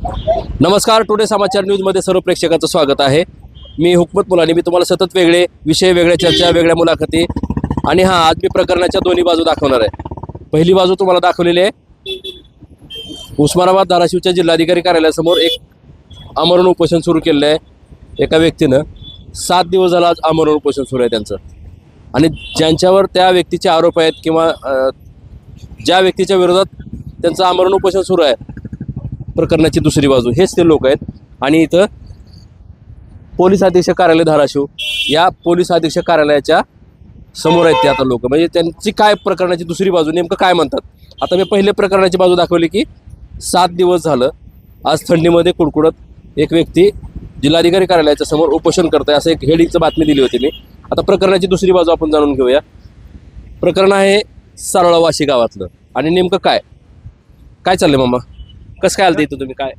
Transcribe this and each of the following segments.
नमस्कार टुडे समाचार न्यूजमध्ये सर्व प्रेक्षकाचं स्वागत आहे. मी हुकमत मुलानी मी तुम्हाला सतत वेगळे विषय वेगळ्या चर्चा वेगळ्या मुलाखती आणि हा आज मी प्रकरणाच्या दोन्ही बाजू दाखवणार आहे. पहिली बाजू तुम्हाला दाखवलेली आहे. उस्मानाबाद धाराशिवच्या जिल्हाधिकारी कार्यालयासमोर एक आमरण उपोषण सुरू केलेलं आहे एका व्यक्तीनं. सात दिवस झाला आज आमरण उपोषण सुरू आहे त्यांचं. आणि ज्यांच्यावर त्या व्यक्तीचे आरोप आहेत किंवा ज्या व्यक्तीच्या विरोधात त्यांचं आमरण उपोषण सुरू आहे प्रकरणाची दुसरी बाजू. हेच ते लोक आहेत. आणि इथं पोलीस अधीक्षक कार्यालय धाराशिव या पोलीस अधीक्षक कार्यालयाच्या समोर आहेत ते आता लोक. म्हणजे त्यांची काय प्रकरणाची दुसरी बाजू नेमकं काय म्हणतात? आता मी पहिले प्रकरणाची बाजू दाखवली की सात दिवस झालं आज थंडीमध्ये कुडकुडत एक व्यक्ती जिल्हाधिकारी कार्यालयाच्या समोर उपोषण करत आहे असं एक हेडिंगचं बातमी दिली होती मी. आता प्रकरणाची दुसरी बाजू आपण जाणून घेऊया. प्रकरण आहे सारोळा वाशी गावातलं. आणि नेमकं काय? काय चाललंय मामा? कसं काय आलं इथं तुम्ही? काय?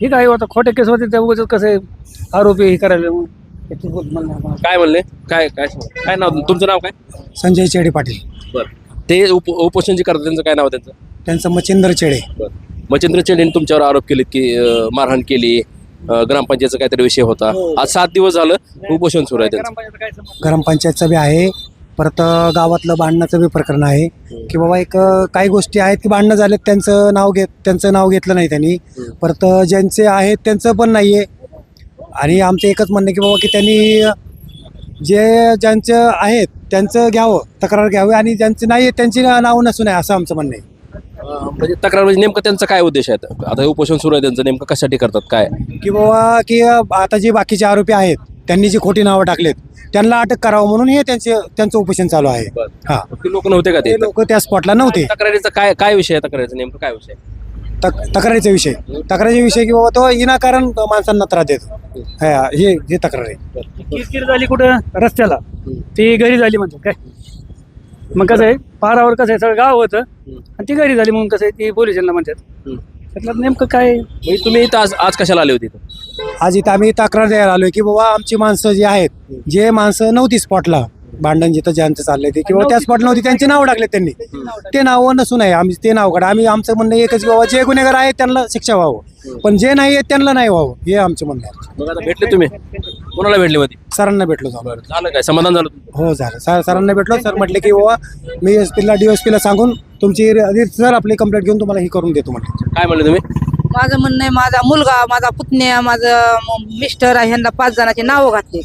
हे काय होतं खोटे केस होते त्या उगाच कसं आरोपी हे करायला याची बोल. काय म्हणले? काय काय काय नाव तुमचं? नाव काय? संजय चेडे पाटील. बरं. ते उप उपोषण जे करतात त्यांचं काय नाव आहे त्यांचं? त्यांचं मच्छिंद्र चेडे. बरं. मच्छिंद्र चेडेने तुमच्यावर आरोप केलेत की अं, मारहाण केली अं, ग्रामपंचायतचा काहीतरी विषय होता. आज सात दिवस झालं उपोषण सुरू आहे त्यांचं? ग्रामपंचायतचं बी आहे परत गावातलं भांडणाचं बी प्रकरण आहे की बाबा एक काही गोष्टी आहेत की भांडणं झालेत त्यांचं नाव घेत त्यांचं नाव घेतलं नाही त्यांनी. परत ज्यांचे आहेत त्यांचं पण नाही आहे आणि आमचं एकच म्हणणं आहे की बाबा की त्यांनी जे ज्यांचं आहेत त्यांचं घ्यावं तक्रार घ्यावी आणि ज्यांचे नाही आहेत त्यांची नाव नसू नये असं आमचं म्हणणं आहे. म्हणजे तक्रार म्हणजे नेमकं त्यांचा काय उद्देश आहे? आता हे उपोषण सुरू आहे त्यांचं नेमकं कशासाठी करतात काय? की बाबा की आता जे बाकीचे आरोपी आहेत त्यांनी जी खोटी नावं टाकलेत त्यांना अटक करावं म्हणून हे त्यांचे त्यांचं उपोषण चालू आहे. हा. ते लोक नव्हते का ते? ते लोक त्या स्पॉटला नव्हते. तक्रारीचा काय काय विषय आहे तक्रारीचा? नेमकं काय विषय तक तक्रारीचा विषय. तक्रारीचा विषय की बाबा तो विनाकारण माणसांना त्रास देतो. हा, हे हे तक्रार आहे. किरकिर झाली कुठं? रस्त्याला. ती घरी झाली म्हणतात काय? मग कसं आहे? पारावर कसं आहे? सगळं गाव होतं. आणि ती घरी झाली म्हणून कसं आहे? ती पोलिसांना म्हणतात. त्यातलं नेमकं काय? म्हणजे तुम्ही इथं आज आज कशाला आले होते इथं? आज इथं आम्ही तक्रार द्यायला आलोय की बाबा आमची माणसं जी आहेत जे माणसं नव्हती स्पॉटला भांडण जिथं ज्यांचं चाललंय ते किंवा त्या स्पॉट नव्हती त्यांची नावं टाकले त्यांनी. ते नावं नसून आहे आम्ही ते नाव काढा. आम्ही आमचं म्हणणं एकच की बाबा जे गुन्हेगार आहेत त्यांना शिक्षा व्हावं. पण जे नाही आहेत त्यांना नाही व्हावं. हे आमचं म्हणणं आहे. मग आता भेटले तुम्ही? कोणाला भेटले होते सरांना भेटलो जाऊ झालं काय? समाधान झालं तुमचं? हो झालं. सर सरांना भेटलो. सर म्हटले की बाबा मी एस पीला डी एस पीला सांगून तुमची सर आपली कंप्लेंट घेऊन तुम्हाला ही करून देतो म्हटलं. काय म्हणले तुम्ही? माझं म्हणणं आहे माझा मुलगा माझा पुतण्या माझं म- मिस्टर आहे ह्यांना पाच जणांचे नावं घातले.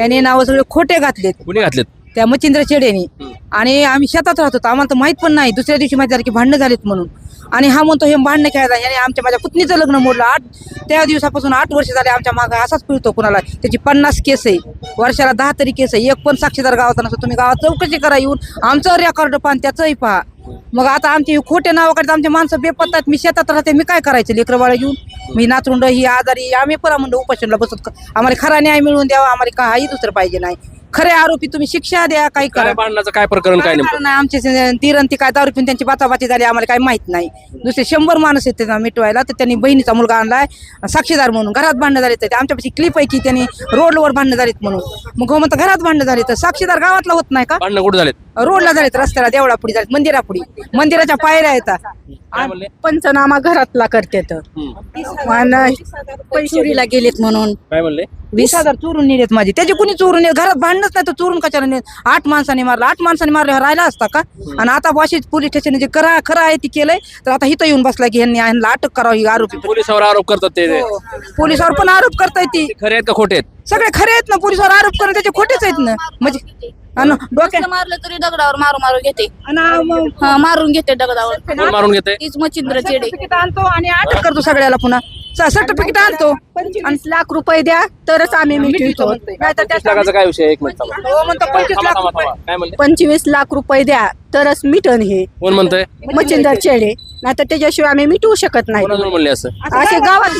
यांनी नावं सगळे खोटे घातलेत. कुणी घातलेत? त्या मच्छिंद्र चेडेनी आणि आम्ही शेतात राहत होतो आम्हाला तर माहीत पण नाही. दुसऱ्या दिवशी माहिती झालं की भांडणं झालीत म्हणून. आणि हा म्हणतो हे भांडणं खेळायला याने आमच्या माझ्या पुतणीचं लग्न मोडलं. आठ त्या दिवसापासून आठ वर्ष झाले आमच्या मागे असाच पिळतो कुणाला. त्याची पन्नास केस आहे. वर्षाला दहा तरी केस आहे. एक पण साक्षीदार गावात नसतो. तुम्ही गावात चौकशी करा येऊन. आमचं रेकॉर्ड पहा आणि त्याचंही पहा. मग आता आमची खोटे नाव काढतात आमचे माणसं बेपत्तात. मी शेतात राहते मी काय करायचं? लेकरं बाळ घेऊन? मी नातरुंड ही आजारी आम्ही पण म्हणलं उपोषणला बसत आम्हाला खरा न्याय मिळवून द्यावा आम्हाला काही दुसरं पाहिजे नाही. खरे आरोपी तुम्ही शिक्षा द्या काही करा. काय भांडणाचं काय प्रकरण काय काय नेमकं? कारण आहे, आमचे से- तीरण ती काय दारू पिऊन त्यांची बाचाबाची झाली आम्हाला काही माहीत नाही. दुसरे शंभर माणूस आहेत त्यांना मिटवायला तर त्यांनी बहिणीचा मुलगा आणलाय साक्षीदार म्हणून. घरात भांडणं झाले तर आमच्यापाशी क्लिप आहे की त्यांनी रोडवर भांडणं झालीत म्हणून. मग हो म्हणतं घरात भांडणं झाली तर साक्षीदार गावातला होत नाही का? भांडणं कुठे झालेत? रोडला झालेत रस्त्याला देवळापुढी झालीत मंदिरापुढी. मंदिराच्या पायऱ्या येतात पंचनामा घरातला करतेत चोरीला गेलेत म्हणून. काय म्हणले वीस हजार चोरून नेलेत माझे. त्याचे कुणी चोरून नेत घरात भांडणच नाही तर चोरून कशाला नेत आठ माणसांनी मारलं. आठ माणसांनी मारलं राहिला असता का? आणि आता वाशीच पोलीस स्टेशन जे करा खरं आहे ती केलंय तर आता इथं येऊन बसला की ह्यांनी ह्यांना अटक करावी ही आरोपी. पोलिसावर आरोप करतात ते. हो. पोलिसावर पण आरोप करताय ती. ते खरे आहेत का खोटे आहेत? सगळे खरे आहेत ना पोलिसावर आरोप करणं त्याचे खोटेच आहेत ना. म्हणजे आणि डोक्या नुसतं मारलं तरी दगडावर मारू मारू घेते. आणि मग हा, मारून घेते दगडावर. कोण मारून घेते? तीच मच्छिंद्र चेडे. सर्टिफिकेट आणतो आणि अटक करतो सगळ्याला पुन्हा. सर्टिफिकेट आणतो. पंचवीस. लाख रुपये द्या तरच आम्ही मिटवितो नाहीतर लाखाचा काय विषय आहे? एक मिनिट थांबा. हो म्हणतो पंचवीस थांबा, लाख थांबा, रुपये. थांबा. काय म्हणले? पंचवीस लाख रुपये द्या तरच मिटन हे. कोण म्हणतंय? मच्छिंद्र चेडे. नाहीतर त्याच्याशिवाय आम्ही मिटवू शकत नाही. कोणाजवळ म्हणले असं? असे गावात.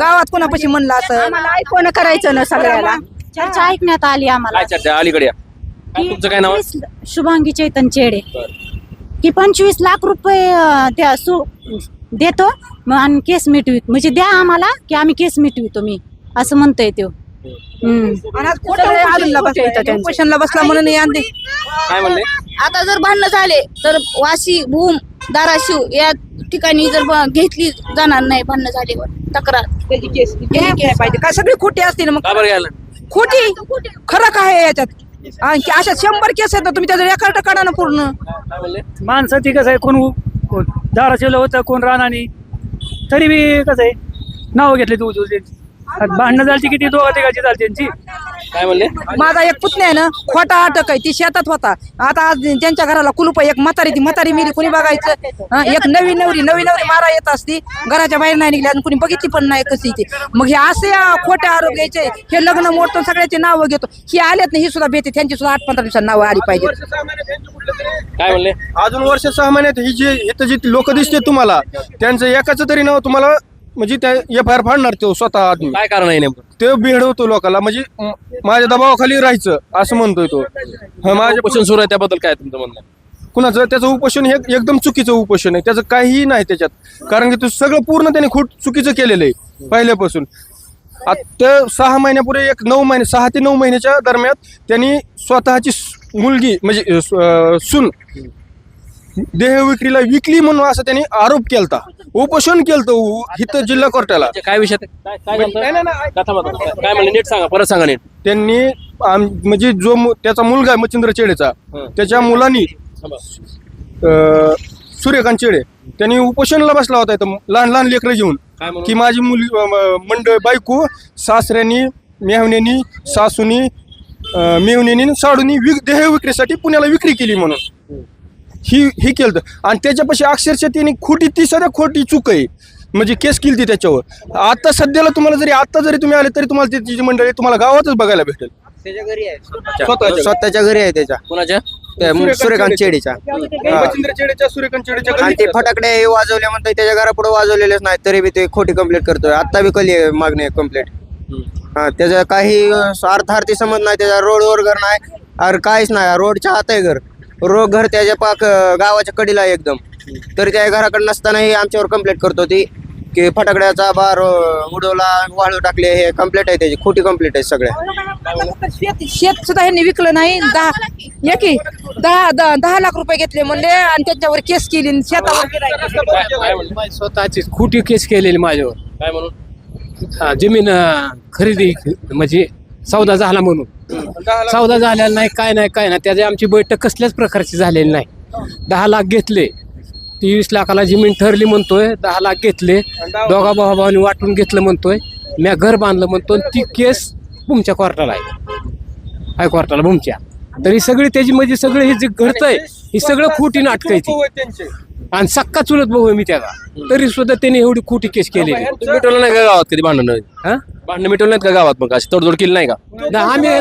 गावात कोणापाशी म्हणलं असं? आम्हाला ऐकून करायचं ना सगळ्याला. चर्चा ऐकण्यात आली आम्हाला. काय चर्चा? अलीकडे या. काय तुमचं काय नाव आहे? पंचवीस- शुभांगी चैतन चेडे. की पंचवीस लाख रुपये अं, त्या सु देतो मग आणि केस मिटवित म्हणजे द्या आम्हाला की आम्ही केस मिटवितो मी असं म्हणतोय तो. हम्म. आणि आज खोटं उपोषणला बसला उपोषणला बसला म्हणून आणते काय म्हणले? आता जर भांडणं झाले तर वाशी भूम धाराशिव या ठिकाणी जर ब- घेतली जाणार नाही भांडणं झाल्यावर तक्रार. त्याची केस पाहिजे? काय सगळी खोटी असतील मग? का बरं घ्यायला? खोटी. खरं काय आहे याच्यात? आणखी अशा शंभर केस आहेत ना तुम्ही त्याचं रेकॉर्ड काढा ना पूर्ण. माणसं ती कसं आहे कोण उ- कोण दाराशिवलं होतं कोण रानानी. तरी बी कसं आहे नाव घेतले तू तुझे भांडणं झालती किती दोघा तिघाची झाली त्यांची काय म्हणले? माझा एक पुतण्या आहे ना खोटा अटक आहे ती शेतात होता. आता आज ज्यांच्या घराला कुलूप आहे, एक म्हातारी ती म्हातारी मिली कुणी बघायचं? हं, एक नवी नवरी नवी नवरी मारा येत असती घराच्या बाहेर नाही निघली आणि कुणी बघितली पण नाही कशी ती. मग हे असे अं, खोटे आरोप घ्यायचे हे लग्न मोडतो सगळ्याचे नावं घेतो. ही आल्यात ना ही सुद्धा भेटते त्यांची सुद्धा आठ पंधरा दिवसात नावं आली पाहिजे काय म्हणले? अजून वर्ष सहा महिन्यात ही जे इथं जे लोक दिसते तुम्हाला त्यांचं एकाचं तरी नाव तुम्हाला म्हणजे त्या एफ आय आर फाडणार तो स्वतः आदमी. काय कारण आहे नेमकं? ते बिघडवतो लोकांना म्हणजे म- माझ्या दबावाखाली राहायचं असं म्हणतोय तो. हा, माझ्या उपोषण सुरू आहे त्याबद्दल काय तुमचं म्हणणं आहे? कुणाचं? त्याचं उपोषण हे एकदम चुकीचं उपोषण आहे. त्याचं काहीही नाही त्याच्यात. कारण की ते सगळं पूर्ण त्याने खूप चुकीचं केलेलं आहे पहिल्यापासून. आता सहा महिन्यापूर्वी एक नऊ महिने सहा ते नऊ महिन्याच्या दरम्यान त्यांनी स्वतःची सु- मुलगी म्हणजे अं, सु- अं, सून देह विक्रीला विकली म्हणून असं त्यांनी आरोप केलता. उपोषण केलं इथं जिल्हा कोर्टाला म्हणजे काय विषय काय काय नाही, झालं? नाही, नाही. कथा बघा. काय म्हणले नीट सांगा परत सांगा नीट त्यांनी आम- म्हणजे जो मु- त्याचा मुलगा आहे मच्छिंद्र चेडेचा हं. त्याच्या मुलांनी थांबा. अं, सूर्यकांत चेडे त्यांनी उपोषणाला बसला होता इथं लहान लहान लेकरं घेऊन काय म्हणून? की माझी मुली अं, म- मंडळ बायको सासऱ्यांनी मेहण्यानी सासूनी अं, मेहुण्यानी साडूनी विक देह विक्रीसाठी पुण्याला विक्री केली म्हणून ही ही केलं आणि त्याच्यापाशी अक्षरशः त्यांनी खोटी ती सध्या खोटी चूक आहे. म्हणजे केस केली ती त्याच्यावर. आता सध्याला तुम्हाला जरी आता जरी तुम्ही आले तरी तुम्हाला त्याची जी मंडळी तुम्हाला गावातच बघायला भेटेल. स्वतःच्या? स्वतःच्या. घरी आहे त्याच्या. कोणाच्या? त्या सूर्यकांत चेडीच्या. चेडेच्या. सूर्यकांत चेडेच्या आणि घरी ते फटाकडे वाजवले म्हणतात त्याच्या घरापुढे वाजवलेलेच नाही तरी बी ते खोटी कंप्लेंट करतोय. आता बी कली आहे मागणी कंप्लेंट हा त्याचा काही अर्थार्थी समज नाही त्याच्या रोडवर घर नाही. अरे काहीच नाही रोडच्या हात आहे घर. रोड घर त्याच्या पाक गावाच्या कडीला आहे एकदम. तरी त्या घराकडे नसतानाही आमच्यावर कंप्लेंट करतो ती की फटाकड्याचा बार उडवला वाळू टाकले हे कंप्लेंट आहे त्याची. खोटी कंप्लेंट आहे सगळ्या. शेत शेत सुद्धा ह्यांनी विकलं नाही. दहा एकी दहा दहा दहा लाख रुपये घेतले म्हणले आणि त्यांच्यावर केस केली आणि शेतावर? स्वतःची खोटी केस केलेली माझ्यावर. काय म्हणून? हा, जमीन अं, खरेदी म्हणजे सौदा झाला म्हणून. सौदा झालेला नाही काय नाही काय नाही. त्याची आमची बैठक कसल्याच प्रकारची झालेली नाही. दहा लाख घेतले. तेवीस लाखाला जमीन ठरली म्हणतोय दहा लाख घेतले. दोघा भावा भावानी वाटून घेतलं म्हणतोय. म्या घर बांधलं म्हणतो ती केस तुमच्या कोर्टाला आहे. हायकोर्टाला तुमच्या तरी सगळी त्याची म्हणजे सगळं हे जे घडतंय ही सगळं खोटी नाटक आहे ती आणि सक्का चुलत भाऊ आहे मी त्याला. तरी सुद्धा त्याने एवढी खोटी केस तुम्ही मिटवलं नाही का गावात कधी भांडण? हा? भांडण मिटवलं नाहीत का गावात मग अशी तोडजोड केली नाही का? आम्ही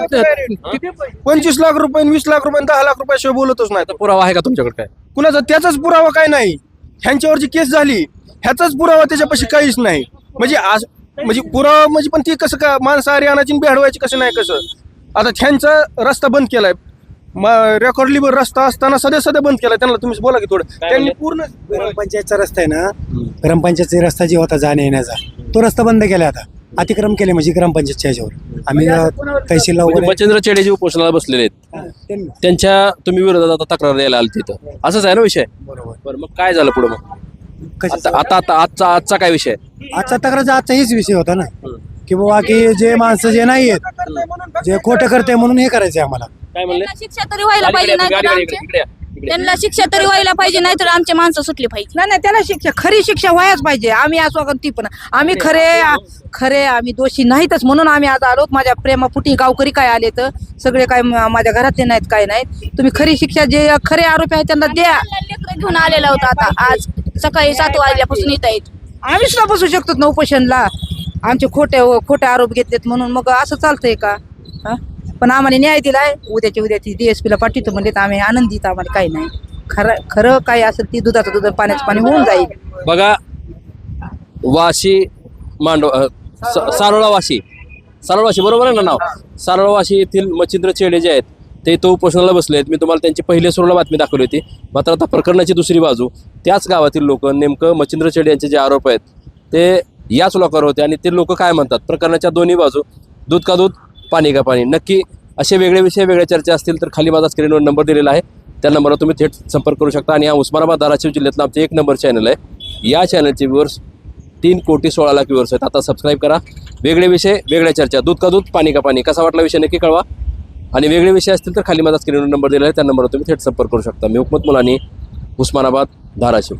पंचवीस लाख रुपये वीस लाख रुपये दहा लाख रुपयाशिवाय बोलतच नाही. पुरावा आहे का तुमच्याकडे काय? कुणाचा त्याचाच पुरावा काय नाही. ह्यांच्यावरची केस झाली. ह्याचाच पुरावा त्याच्यापाशी काहीच नाही. म्हणजे आज म्हणजे पुरावा म्हणजे पण ती कसं का माणसं आणि बेहडवायची कसं नाही कसं? आता ह्यांचा रस्ता बंद केलाय. रेकॉर्ड लिव्हर रस्ता असताना सध्या सध्या बंद केलाय. त्यांना तुम्ही बोला की थोडं. त्यांनी पूर्ण ग्रामपंचायतचा रस्ता आहे ना ग्रामपंचायतचा रस्ता जे होता जाण्या येण्याचा तो रस्ता बंद केला आता. अतिक्रम केले म्हणजे ग्रामपंचायतच्या ह्याच्यावर आम्ही तहसीलला म्हणजे वगैरे मच्छिंद्र चेडे जे उपोषणाला बसलेले आहेत त्यांनी. त्यांच्या तुम्ही विरोधात आता तक्रार द्यायला आली तिथं असंच आहे ना विषय? बरोबर. बरं मग काय झालं पुढे मग? कशाचं? आता आता आता आजचा आजचा काय विषय? आजचा तक्रारचा आजचा हेच विषय होता ना. की बाबा की जे माणसं जे नाही आहेत जे खोटं करते म्हणून हे करायचंय आम्हाला. काय म्हणले? त्यांना शिक्षा तरी व्हायला पाहिजे नाही तर गाडी- गाडी- आमचे. त्यांना शिक्षा तरी व्हायला पाहिजे नाही तर आमचे माणसं सुटली पाहिजे. नाही नाही त्याला शिक्षा खरी शिक्षा व्हायच पाहिजे. आम्ही असो का ती पण. आम्ही खरे खरे आम्ही दोषी नाहीतच म्हणून आम्ही आज आलो. माझ्या प्रेमापुटी गावकरी काय आले तर? सगळे काय म- माझ्या घरातले नाहीत काय नाहीत. तुम्ही खरी शिक्षा जे खरे आरोपी आहेत त्यांना द्या. लेकरं घेऊन आलेला होता आता. आज सकाळी सात वाजल्यापासून येत आहेत. आम्ही सुद्धा बसू शकतो ना उपोषणला. आमचे खोटे खोटे आरोप घेतलेत म्हणून मग असं चालतंय का? हा? पण आम्हाला न्याय दिलाय. उद्याच्या उद्या ती डीएसपीला पाठवतो म्हणजे आम्ही आनंदीत आम्हाला काही नाही. खरं खरं काय असेल ती दुधाचं दुध पाण्याचं पाणी होऊन जाईल. बघा वाशी मांडव सारोळा वाशी. सारोळा वाशी बरोबर आहे ना नाव? सारोळा वाशी येथील मच्छिंद्र चेडे जे आहेत ते तो उपोषणाला बसले आहेत. मी तुम्हाला त्यांची पहिल्या सुरूला बातमी दाखवली होती. मात्र आता प्रकरणाची दुसरी बाजू. त्याच गावातील लोक नेमकं मच्छिंद्र चेडे यांचे जे आरोप आहेत ते याच लोकांवर होते आणि ते लोक काय म्हणतात? प्रकरणाच्या दोन्ही बाजू दूध का दूध पाणी का पाणी. नक्की असे वेगळे विषय वेगळ्या चर्चा असतील तर खाली माझा स्क्रीनवर नंबर दिलेला आहे. त्या नंबरवर तुम्ही थेट संपर्क करू शकता. आणि हा उस्मानाबाद धाराशिव जिल्ह्यातला आमचं एक नंबर चॅनल आहे. या चॅनलचे व्ह्युअर्स तीन कोटी सोळा लाख व्ह्युअर्स आहेत. आता सबस्क्राईब करा. वेगळे विषय वेगळ्या चर्चा. दूध का दूध पाणी का पाणी. कसा वाटला विषय नक्की कळवा. आणि वेगळे विषय असतील तर खाली माझा स्क्रीनवर नंबर दिलेला आहे. त्या नंबरवर तुम्ही थेट संपर्क करू शकता. मी हुकमत मुलानी उस्मानाबाद धाराशिव.